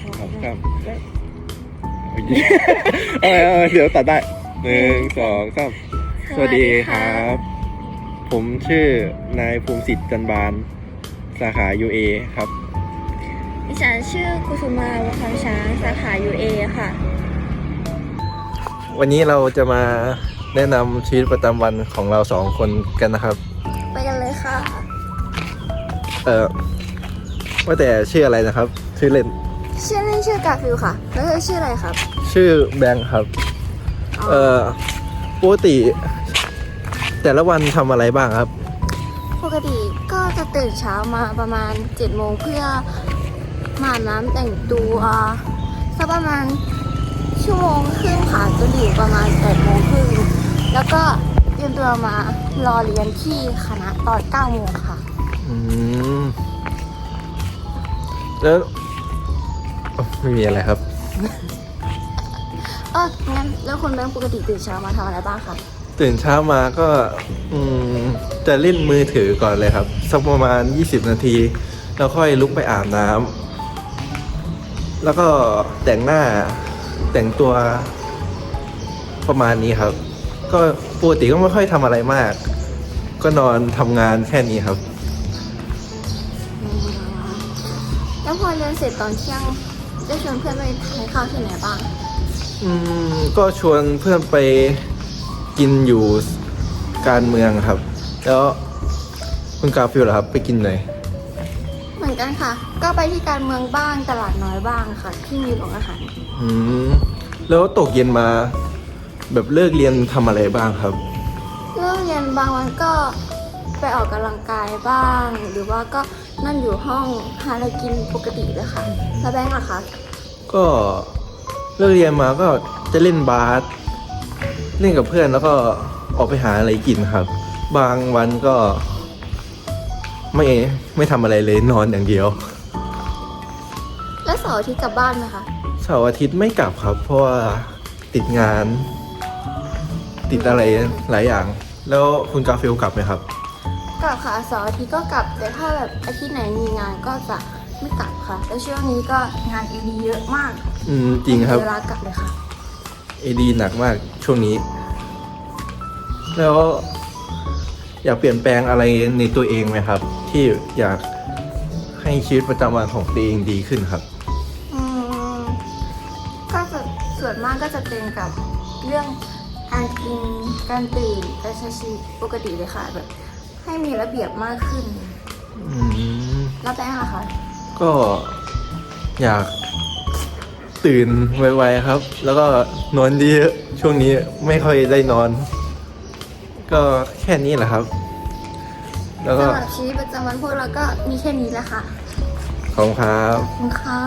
ค่ะครับครับเออเออเดี๋ยวตัดได้หนึ่งสองสามสวัสดีครับ ผมชื่อนายภูมิสิทธิ์จันบาน สาขา UA ครับดิฉันชื่อกุสุมาวงคำช้างสาขา UA ค่ะ วันนี้เราจะมาแนะนำชีวิตประจำวันของเราสองคนกันนะครับ ไปกันเลยค่ะ เออว่าแต่ชื่ออะไรนะครับ ชื่อเล่น ชื่อเล่นชื่อกาฟิลค่ะ แล้วเธอชื่ออะไรครับ ชื่อแบงค์ครับ เออปกติ แต่ละวันทำอะไรบ้างครับ ปกติก็จะตื่นเช้ามาประมาณ7จ็ดโมงเพื่อมาอาบน้ำแต่งตัวสักประมาณชั่วโมงครึ่งค่ะจนถึงประมาณ8ปดโมงครึ่งแล้วก็เตรียมตัวมารอเรียนที่คณะตอน9ก้าโมงค่ะ อืม แล้วอ๋อ ไม่มีอะไรครับ เอองั้นแล้วคุณแบงค์ปกติตื่นเช้ามาทำอะไรบ้างคะตื่นเช้ามาก็อืมจะเล่นมือถือก่อนเลยครับ สักประมาณ 20 นาที แล้วค่อยลุกไปอาบน้ำแล้วก็แต่งหน้าแต่งตัวประมาณนี้ครับ ก็ปกติก็ไม่ค่อยทำอะไรมาก ก็นอนทำงานแค่นี้ครับอืมแล้วพอเรียนเสร็จตอนเที่ยง ได้ชวนเพื่อนไปทานข้าวที่ไหนบ้าง อืมก็ชวนเพื่อนไปกินอยู่การเมืองครับ แล้วคุณกาฟิลเหรอครับ ไปกินไหนเหมือนกันค่ะ ก็ไปที่การเมืองบ้างตลาดน้อยบ้างค่ะ ที่มีโรงอาหาร อืมแล้วตกเย็นมาแบบเลิกเรียนทำอะไรบ้างครับ เลิกเรียนบางวันก็ ไปออกกำลังกายบ้าง หรือว่าก็นั่งอยู่ห้องหาอะไรกินปกติเลยค่ะแล้วแบงค์ล่ะคะก็เลิกเรียนมาก็จะเล่นบาสเล่นกับเพื่อนแล้วก็ออกไปหาอะไรกินครับ บางวันก็ไม่ไม่ทำอะไรเลยนอนอย่างเดียว แล้วเสาร์อาทิตย์กลับบ้านไหมคะเสาร์อาทิตย์ไม่กลับครับ เพราะว่าติดงาน ติดอะไรหลายอย่าง แล้วคุณกาฟิลกลับไหมครับ กลับค่ะเสาร์อาทิตย์ก็กลับ แต่ถ้าแบบอาทิตย์ไหนมีงานก็จะไม่กลับค่ะ แล้วช่วงนี้ก็งานเอดีเยอะมากอืมจริงครับไม่มีเวลากลับเลยค่ะเอดีหนักมากช่วงนี้ แล้วอยากเปลี่ยนแปลงอะไรในตัวเองไหมครับ ที่อยากให้ชีวิตประจำวันของตัวเองดีขึ้นครับ อืมก็จะส่วนมากก็จะเป็นกับเรื่องการกินการตื่นการใช้ชีวิตปกติเลยค่ะแบบ ให้มีระเบียบมากขึ้น อืมแล้วแป้งล่ะคะก็อยากตื่นไวๆครับ แล้วก็นอนเยอะช่วงนี้ไม่ค่อยได้นอน ก็แค่นี้แหละครับ แล้วก็สำหรับชีวิตประจำวันพวกเราก็มีแค่นี้แหละค่ะ ขอบคุณครับ ขอบคุณค่ะ